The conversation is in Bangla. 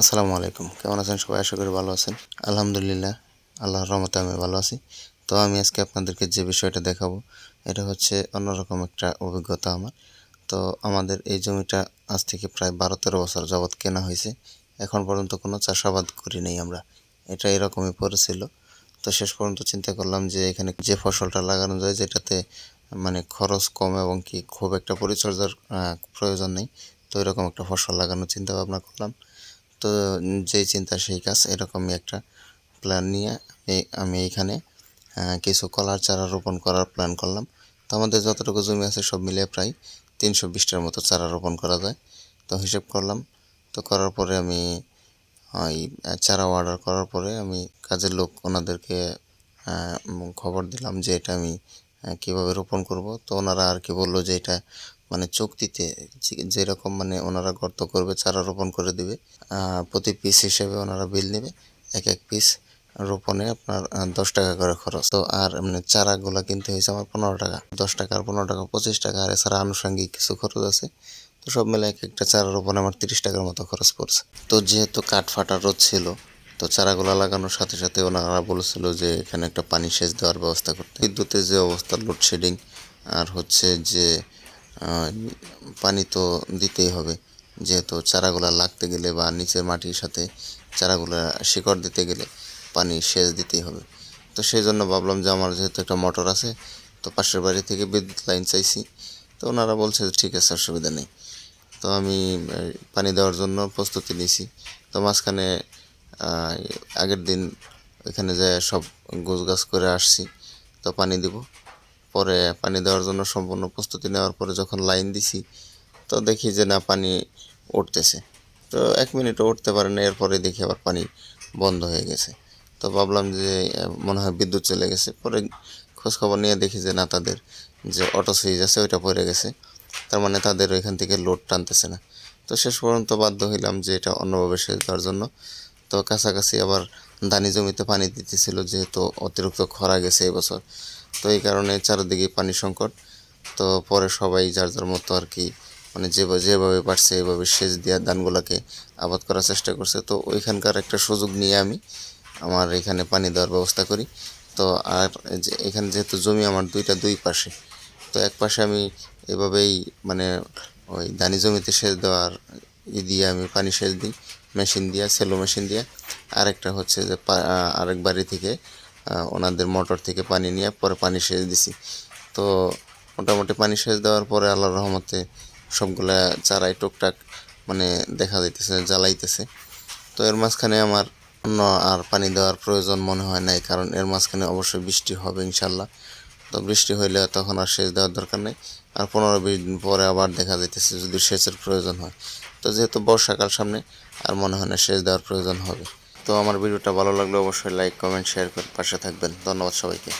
আসসালামু আলাইকুম। কেমন আছেন? সবাই আশা করি ভালো আছেন। আলহামদুলিল্লাহ, আল্লাহর রহমতে আমি ভালো আছি। তো আমি আজকে আপনাদেরকে যে বিষয়টা দেখাবো, এটা হচ্ছে অন্যরকম একটা অভিজ্ঞতা আমার। তো আমাদের এই জমিটা আজ থেকে প্রায় বারো তেরো বছর যাবৎ কেনা হয়েছে। এখন পর্যন্ত কোনো চাষাবাদ করি নাই আমরা। এটা এরকমই পড়েছিল। তো শেষ পর্যন্ত চিন্তা করলাম যে এখানে যে ফসলটা লাগানো যায়, যেটাতে মানে খরচ কম এবং কি খুব একটা পরিচর্যার প্রয়োজন নেই, তো এরকম একটা ফসল লাগানোর চিন্তা ভাবনা করলাম। তো যেই চিন্তা, সেই কাজ, এরকমই একটা প্ল্যান নিয়ে আমি- এইখানে কিছু কলার চারা রোপণ করার প্ল্যান করলাম। তো আমাদের যতটুকু জমি আছে সব মিলিয়ে প্রায় তিনশো বিশটার মতো চারা রোপণ করা যায়। তো হিসেব করলাম, তো করার পরে আমি ওই চারা অর্ডার করার পরে আমি কাজের লোক ওনাদেরকে খবর দিলাম যে এটা আমি কীভাবে রোপণ করব। তো ওনারা আর কি বলল যে এটা মানে চুক্তিতে যেরকম মানে ওনারা গর্ত করবে, চারা রোপণ করে দিবে প্রতি পিস হিসেবে ওনারা বিল নেবে, এক এক পিস রোপণে আপনার দশ টাকা করে খরচ। তো আর এমনি চারাগুলো কিনতে হয়েছে আমার পনেরো টাকা, দশ টাকা আর পনেরো টাকা, পঁচিশ টাকা, আর এছাড়া আনুষঙ্গিক কিছু খরচ আছে। তো সব মিলে এক একটা চারা রোপণে আমার তিরিশ টাকার মতো খরচ পড়ছে। তো যেহেতু কাঠ ফাটা রোদ ছিল, তো চারাগুলো লাগানোর সাথে সাথে ওনারা বলেছিল যে, এখানে একটা পানি সেচ দেওয়ার ব্যবস্থা করতে। বিদ্যুতের যে অবস্থা লোডশেডিং আর হচ্ছে যে পানি তো দিতেই হবে। যেহেতু চারাগুলা লাগতে গেলে বা নিচের মাটির সাথে চারাগুলা শিকড় দিতে গেলে পানি সেচ দিতেই হবে। তো সেই জন্য ভাবলাম যে আমার যেহেতু একটা মোটর আছে, তো পাশের বাড়ি থেকে বিদ্যুৎ লাইন চাইছি। তো ওনারা বলছে যে ঠিক আছে, অসুবিধা নেই। তো আমি পানি দেওয়ার জন্য প্রস্তুতি নিয়েছি তো মাঝখানে আগের দিন ওইখানে যে সব গোছ গাছ করে আসছি, তো পানি দিব। পরে পানি দেওয়ার জন্য সম্পূর্ণ প্রস্তুতি নেওয়ার পরে যখন লাইন দিছি, তো দেখি যে না, পানি উঠতেছে। তো এক মিনিটও উঠতে পারে না, এরপরে দেখি আবার পানি বন্ধ হয়ে গেছে। তো ভাবলাম যে, মনে হয় বিদ্যুৎ চলে গেছে। পরে খোঁজখবর নিয়ে দেখি যে না, তাদের যে অটো সুইচ আছে, ওইটা পড়ে গেছে। তার মানে তাদের ওইখান থেকে লোড টানতেছে না। তো শেষ পর্যন্ত বাধ্য হইলাম যে এটা অন্যভাবে সেচ দেওয়ার জন্য। তো কাছাকাছি আবার ধানি জমিতে পানি দিতেছিল, যেহেতু অতিরিক্ত খরা গেছে এবছর তো এই কারণে চারিদিকে পানি সংকট। তো পরে সবাই যার যার মতো আর কি মানে যেভাবে পারছে এভাবে সেচ দিয়ে ধানগুলোকে আবাদ করার চেষ্টা করছে। তো ওইখানকার একটা সুযোগ নিয়ে আমি আমার এখানে পানি দেওয়ার ব্যবস্থা করি। তো আর যে এখানে যেহেতু জমি আমার দুইটা দুই পাশে, তো এক পাশে আমি এভাবেই মানে ওই ধানি জমিতে সেচ দেওয়ার ই দিয়ে আমি পানি সেচ দিই, মেশিন দিয়ে, সেলো মেশিন দিয়ে। আরেকটা হচ্ছে যে আরেক বাড়ি থেকে ওনাদের মোটর থেকে পানি নিয়ে পরে পানি সেচ দিছি। তো মোটামুটি পানি সেচ দেওয়ার পরে আল্লাহর রহমতে সবগুলা চারাই টুকটাক মানে দেখা যাইতেছে, জ্বালাইতেছে। তো এর মাঝখানে আমার অন্য আর পানি দেওয়ার প্রয়োজন মনে হয় নাই, কারণ এর মাঝখানে অবশ্যই বৃষ্টি হবে ইনশাল্লাহ তো বৃষ্টি হইলে তখন আর সেচ দেওয়ার দরকার নেই। আর পনেরো বিশ দিন পরে আবার দেখা যাইতেছে যদি সেচের প্রয়োজন হয়। তো যেহেতু বর্ষাকাল সামনে, আর মনে হয় না সেচ দেওয়ার প্রয়োজন হবে। তো আমার ভিডিওটা ভালো লাগলে অবশ্যই লাইক কমেন্ট শেয়ার করে পাশে থাকবেন। ধন্যবাদ সবাইকে।